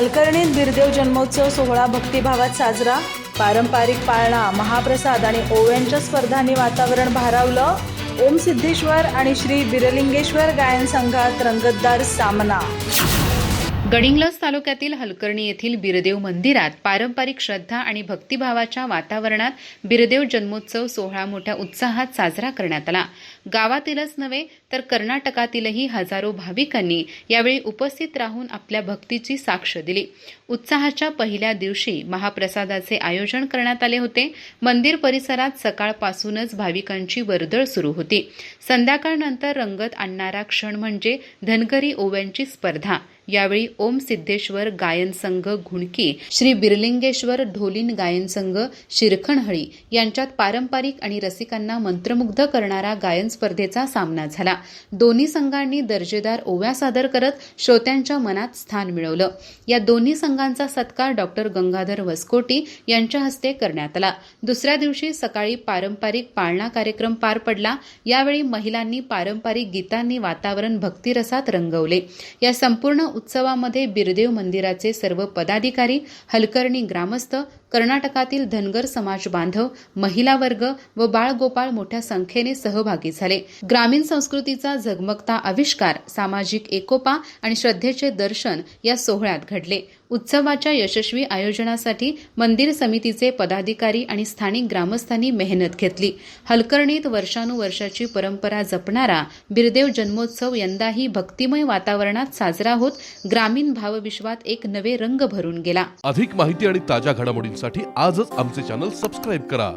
हलकर्णीत बिरदेव जन्मोत्सव सोहळा भक्तिभावात साजरा. पारंपरिक पाळणा महाप्रसाद आणि ओव्यांच्या स्पर्धांनी वातावरण भारावलं. ओम सिद्धेश्वर आणि श्री बिरलिंगेश्वर गायन संघात रंगतदार सामना. गडिंग्लज तालुक्यातील हलकर्णी येथील बिरदेव मंदिरात पारंपरिक श्रद्धा आणि भक्तिभावाच्या वातावरणात बिरदेव जन्मोत्सव सोहळा मोठ्या उत्साहात साजरा करण्यात आला. गावातीलच नव्हे तर कर्नाटकातीलही हजारो भाविकांनी यावेळी उपस्थित राहून आपल्या भक्तीची साक्ष दिली. उत्साहाच्या पहिल्या दिवशी महाप्रसादाचे आयोजन करण्यात आले होते. मंदिर परिसरात सकाळपासूनच भाविकांची वर्दळ सुरू होती. संध्याकाळनंतर रंगत आणणारा क्षण म्हणजे धनगरी ओव्यांची स्पर्धा. यावेळी ओम सिद्धेश्वर गायन संघ घुणकी श्री बिरलिंगेश्वर ढोलीन गायन संघ शिरखणहळी यांच्यात पारंपरिक आणि रसिकांना मंत्रमुग्ध करणारा गायन स्पर्धेचा सामना झाला. दोन्ही संघांनी दर्जेदार ओव्या सादर करत श्रोत्यांच्या मनात स्थान मिळवलं. या दोन्ही संघांचा सत्कार डॉक्टर गंगाधर वसकोटी यांच्या हस्ते करण्यात आला. दुसऱ्या दिवशी सकाळी पारंपरिक पाळणा कार्यक्रम पार पडला. यावेळी महिलांनी पारंपरिक गीतांनी वातावरण भक्तिरसात रंगवले. या संपूर्ण उत्सवामध्ये बिरदेव मंदिराचे सर्व पदाधिकारी हलकर्णी ग्रामस्थ कर्नाटकातील धनगर समाज बांधव महिला वर्ग व बाळगोपाळ मोठ्या संख्येने सहभागी झाले. ग्रामीण संस्कृतीचा झगमगता आविष्कार सामाजिक एकोपा आणि श्रद्धेचे दर्शन या सोहळ्यात घडले. उत्सवाच्या यशस्वी आयोजनासाठी मंदिर समितीचे पदाधिकारी आणि स्थानिक ग्रामस्थांनी मेहनत घेतली. हलकर्णीत वर्षानुवर्षाची परंपरा जपणारा बिरदेव जन्मोत्सव यंदाही भक्तिमय वातावरणात साजरा होत ग्रामीण भावविश्वात एक नवे रंग भरून गेला. अधिक माहिती आणि ताज्या घडामोडींसाठी आजच आमचे चॅनल सबस्क्राईब करा.